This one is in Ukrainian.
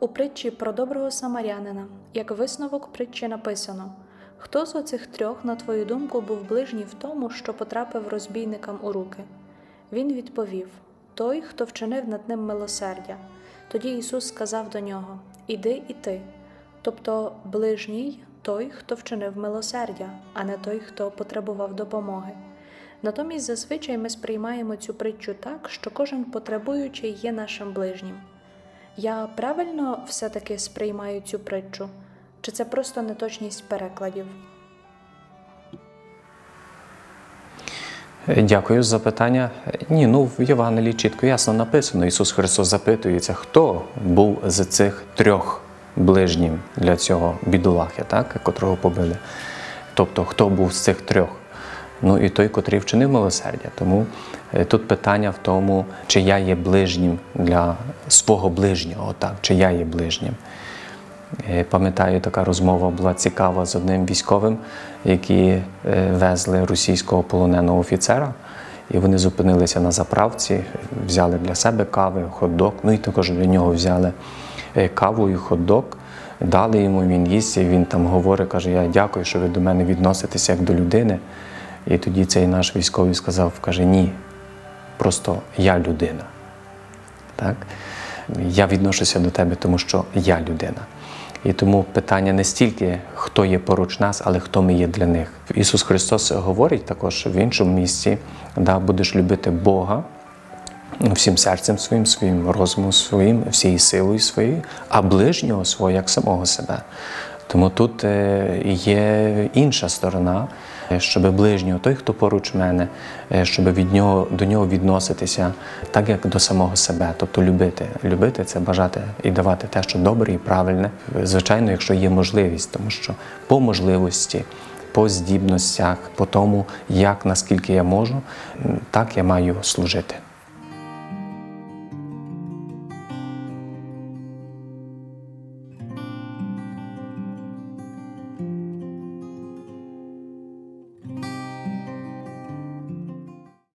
У притчі про доброго самарянина, як висновок притчі написано: Хто з оцих трьох, на твою думку, був ближній в тому, що потрапив розбійникам у руки? Він відповів: Той, хто вчинив над ним милосердя. Тоді Ісус сказав до нього: Іди і ти. Тобто ближній той, хто вчинив милосердя, а не той, хто потребував допомоги. Натомість зазвичай ми сприймаємо цю притчу так, що кожен потребуючий є нашим ближнім. Я правильно все-таки сприймаю цю притчу? Чи це просто неточність перекладів? Е, Дякую за запитання. Ні, ну в Євангелії чітко ясно написано. Ісус Христос запитується, хто був з цих трьох ближнім для цього бідолахи, так, котрого побили. Тобто, хто був з цих трьох? Ну і той, котрий вчинив милосердя. Тому е, тут питання в тому, чи я є ближнім для свого ближнього, так, чи я є ближнім. Е, Пам'ятаю, така розмова була цікава з одним військовим, які е, везли російського полоненого офіцера. І вони зупинилися на заправці, взяли для себе кави, хот-дог, ну і також для нього взяли каву і хот-дог, дали йому, він їсть, і він там говорить, каже, я дякую, що ви до мене відноситеся як до людини. І тоді цей наш військовий сказав, каже, ні, просто я людина. Так? Я відношуся до тебе, тому що я людина. І тому питання не стільки, хто є поруч нас, але хто ми є для них. Ісус Христос говорить також в іншому місці, да, будеш любити Бога всім серцем своїм, своїм розумом своїм, всією силою своєю, а ближнього свого як самого себе. Тому тут е, є інша сторона, е, щоб ближнього, той, хто поруч мене, е, щоб від нього до нього відноситися так, як до самого себе, тобто любити. Любити це бажати і давати те, що добре і правильне. Звичайно, якщо є можливість, тому що по можливості, по здібностях, по тому, як наскільки я можу, так я маю служити.